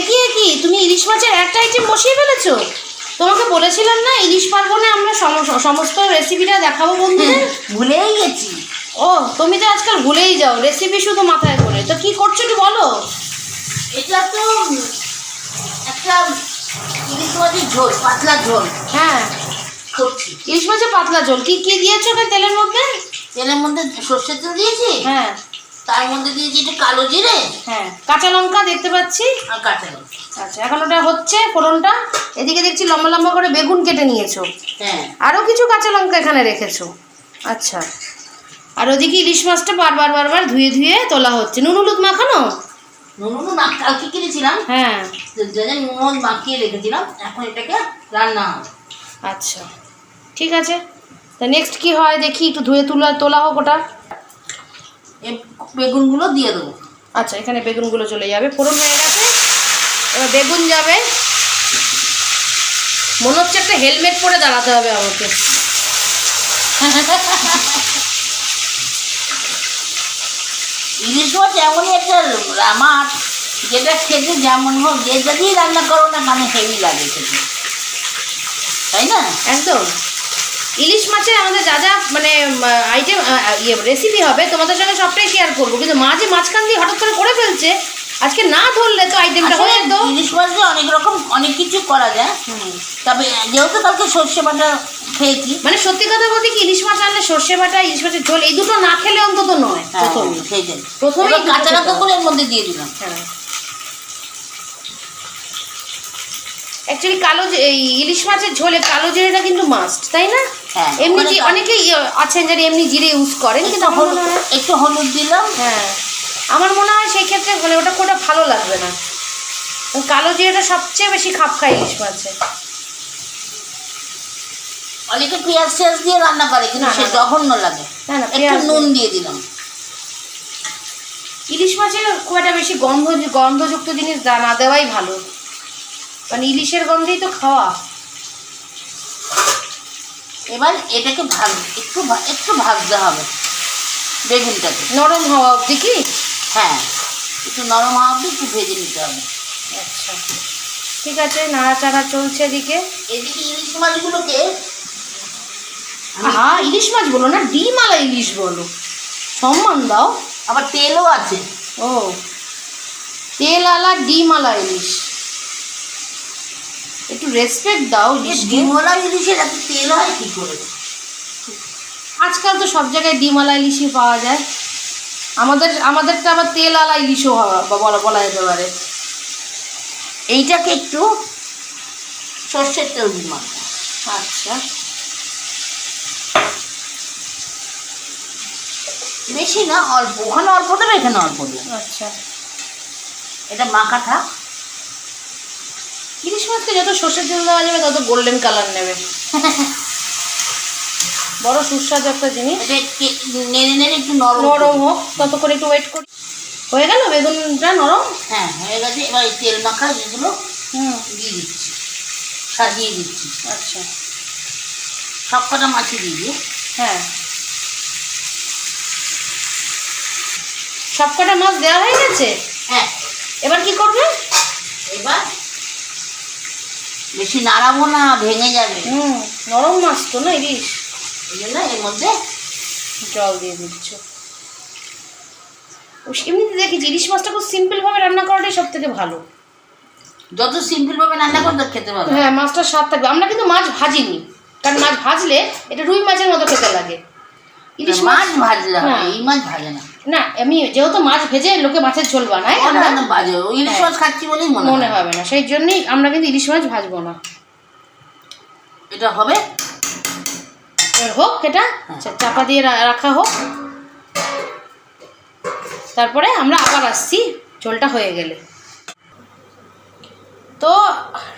একই একই তুমি ইলিশ মাছের একটা আইটেম বসিয়ে ফেলেছো? তোমাকে বলেছিলাম না ইলিশ পার্বণে আমরা সম- সমস্ত রেসিপিটা দেখাবো বন্ধুদের? ভুলেই গেছি। ও তুমি তো আজকাল ভুলেই যাও রেসিপি শুধু মাথায় করে তো কি করছ একটু বলো? এটা তো একটা ইলিশ মাছের ঝোল পাতলা ঝোল। হ্যাঁ। করছি ইলিশ মাছের পাতলা ঝোল। কি কি দিয়েছ তেলের মধ্যে? তেলের মধ্যে সর্ষের তেল দিয়েছি? হ্যাঁ। তার মধ্যে দিয়েছি একটু কালো জিরে? হ্যাঁ কাঁচা লঙ্কা দেখতে পাচ্ছি। আর কাঁচা লঙ্কা। আচ্ছা এখন ওটা হচ্ছে ফোড়নটা। এদিকে দেখছি লম্বা লম্বা করে বেগুন কেটে নিয়েছো। হ্যাঁ। আরও কিছু কাঁচা লঙ্কা এখানে রেখেছো। আচ্ছা। আর ওদিকে ইলিশ মাছটা বারবার বারবার ধুয়ে ধুয়ে তোলা হচ্ছে। নুন হলুদ মাখানো? নুন মাখ কালকে কিনেছিলাম। হ্যাঁ। নুন হলুদ মাখিয়ে রেখেছিলাম। এখন এটাকে রান্না হবে। আচ্ছা। ঠিক আছে। তা নেক্সট কি হয় দেখি একটু ধুয়ে তোলা তোলা হোক ওটা। বেগুনগুলো দিয়ে দেবো। আচ্ছা এখানে বেগুনগুলো চলে যাবে। ফোড়ন হয়ে গেছে। এবার বেগুন যাবে। মনে হচ্ছে একটা হেলমেট পরে দাঁড়াতে হবে আমাকে। ইলিশ মাছ এমনই একটা মাছ যেটা খেতে যেমন হোক যে যদি রান্না করো না কেন হেভি লাগে খেতে। তাই না? একদম। ইলিশ মাছের আমাদের যা যা মানে আইটেম ইয়ে রেসিপি হবে তোমাদের সঙ্গে সবটাই শেয়ার করব। কিন্তু মাঝে মাঝখান দিয়ে হঠাৎ করে করে ফেলছে আজকে না ধরলে তো আইটেমটা হয়ে যেত। ইলিশ মাছ দিয়ে অনেক রকম অনেক কিছু করা যায়। তবে যেহেতু কালকে সর্ষে বাটা খেয়েছি। মানে সত্যি কথা বলতে কি ইলিশ মাছ আনলে সর্ষে বাটা ইলিশ মাছের ঝোল এই দুটো না খেলে অন্তত নয়। হ্যাঁ, প্রথমে। এবার দুটো কাঁচা লঙ্কা করে এর মধ্যে দিয়ে দিলাম। হ্যাঁ। অ্যাকচুয়ালি কালো যে- এই ইলিশ মাছের ঝোলে কালো জিরেটা কিন্তু মাস্ট তাই না? হ্যাঁ, এমনি ওখানে যে অনেকেই ইয়ে আছেন যারা এমনি জিরে ইউজ করেন কিন্তু একটু হলুদ একটু হলুদ দিলাম। হ্যাঁ। আমার মনে হয় সেই ক্ষেত্রে মানে ওটা কোটা ভালো লাগবে না। কালো জিরেটা সবচেয়ে বেশি খাপ খায় ইলিশ মাছে। অনেকে পেঁয়াজ টেয়াজ দিয়ে রান্না করে কিন্তু সে জঘন্য লাগে। একটু নুন দিয়ে। দিলাম। ইলিশ মাছের খুব একটা বেশি গন্ধ গন্ধযুক্ত জিনিস না দেওয়াই ভালো। মানে ইলিশের গন্ধেই তো খাওয়া। এবার এটাকে ভাগ একটু একটু ভাজতে হবে। বেগুনটাকে। নরম হওয়া অবধি কি? হ্যাঁ একটু নরম হওয়া অব্দি একটু ভেজে নিতে হবে। আচ্ছা। ঠিক আছে নাড়াচাড়া চলছে এদিকে। এদিকে ইলিশ মাছগুলোকে হ্যাঁ ইলিশ মাছ বলো না ডিম আলা ইলিশ বলো। সম্মান দাও। আবার তেলও আছে। ও তেল আলা ডিম আলা ইলিশ। একটু রেসপেক্ট দাও ডিমওয়ালা ইলিশের এত তেল হয় কী করে? আজকাল তো সব জায়গায় ডিম আলা ইলিশই পাওয়া যায়। আমাদের আমাদেরটা আবার তেল আলা ইলিশও বলা বলা যেতে পারে। এইটাকে একটু সর্ষের তেল দিলাম আচ্ছা। বেশি না অল্প। ওখানে অল্প দেবে এখানে অল্প দেবে। আচ্ছা। এটা মাখা থাক ইলিশ মাছকে যত সর্ষের তেল দেওয়া যাবে তত গোল্ডেন কালার নেবে। বড় সুস্বাদু একটা জিনিস। কে- নেড়ে নেড়ে একটু নরম নরম হোক তত করে একটু ওয়েট করি হয়ে গেল? বেগুনটা নরম? হ্যাঁ হয়ে গেছে। এবার এই তেল মাখা যেগুলো হুম। দিয়ে দিচ্ছি। সাজিয়ে দিচ্ছি। আচ্ছা। সব কটা মাছি দিয়ে হ্যাঁ। সব কটা মাছ দেওয়া হয়ে গেছে? হ্যাঁ। এবার কি করবে? বেশি নাড়াবো না ভেঙে যাবে। হুম নরম মাছ তো না ইলিশ এই জন্য এর মধ্যে জল দিয়ে দিচ্ছ। এমনিতে দেখি ইলিশ মাছটা খুব সিম্পলভাবে রান্না করাটাই সব থেকে ভালো। যত সিম্পলভাবে রান্না করতে খেতে পারবে। হ্যাঁ মাছটার স্বাদ থাকবে। আমরা কিন্তু মাছ ভাজিনি কারণ মাছ ভাজলে এটা রুই মাছের মতো খেতে লাগে। ইলিশ মাছ মাছ ভাজলে হ্যাঁ। এই মাছ ভাজে না। না আমি যেহেতু মাছ ভেজে লোকে মাছের ঝোল বানায় ওটা আমরা বাজে। ইলিশ হ্যাঁ। মাছ খাচ্ছি বলেই মনে হবে না সেই জন্যই আমরা কিন্তু ইলিশ মাছ ভাজবো না। এটা হবে? হোক এটা চাপা দিয়ে রাখা হোক। তারপরে আমরা আবার আসছি ঝোলটা হয়ে গেলে। তো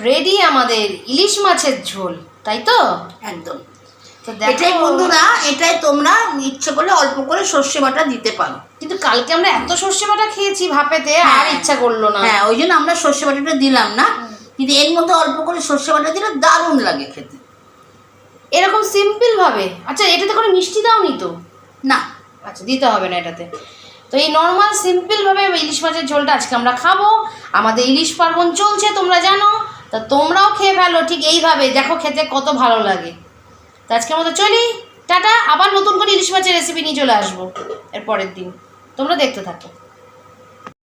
রেডি আমাদের ইলিশ মাছের ঝোল তাই তো? একদম। এটাই বন্ধুরা এটাই তোমরা ইচ্ছে করলে অল্প করে সর্ষে বাটা দিতে পারো। কিন্তু কালকে আমরা এত সর্ষে বাটা খেয়েছি ভাপেতে আর হ্যাঁ। ইচ্ছা করল না। হ্যাঁ ওই জন্য আমরা সর্ষে বাটাটা দিলাম না। কিন্তু এর মধ্যে অল্প করে সর্ষে বাটা দিলে দারুণ লাগে খেতে। এরকম সিম্পল ভাবে? আচ্ছা এটাতে কোনো মিষ্টি দাওনি তো? না। আচ্ছা দিতে হবে না এটাতে। তো এই নর্মাল সিম্পলভাবে ইলিশ মাছের ঝোলটা আজকে আমরা খাব। আমাদের ইলিশ পার্বণ চলছে তোমরা জানো। তা তোমরাও খেয়ে ফেলো ঠিক এইভাবে। দেখো খেতে কত ভালো লাগে। তো আজকের মতো চলি। টাটা। আবার নতুন করে ইলিশ মাছের রেসিপি নিয়ে চলে আসব। এর পরের দিন। তোমরা দেখতে থাকো।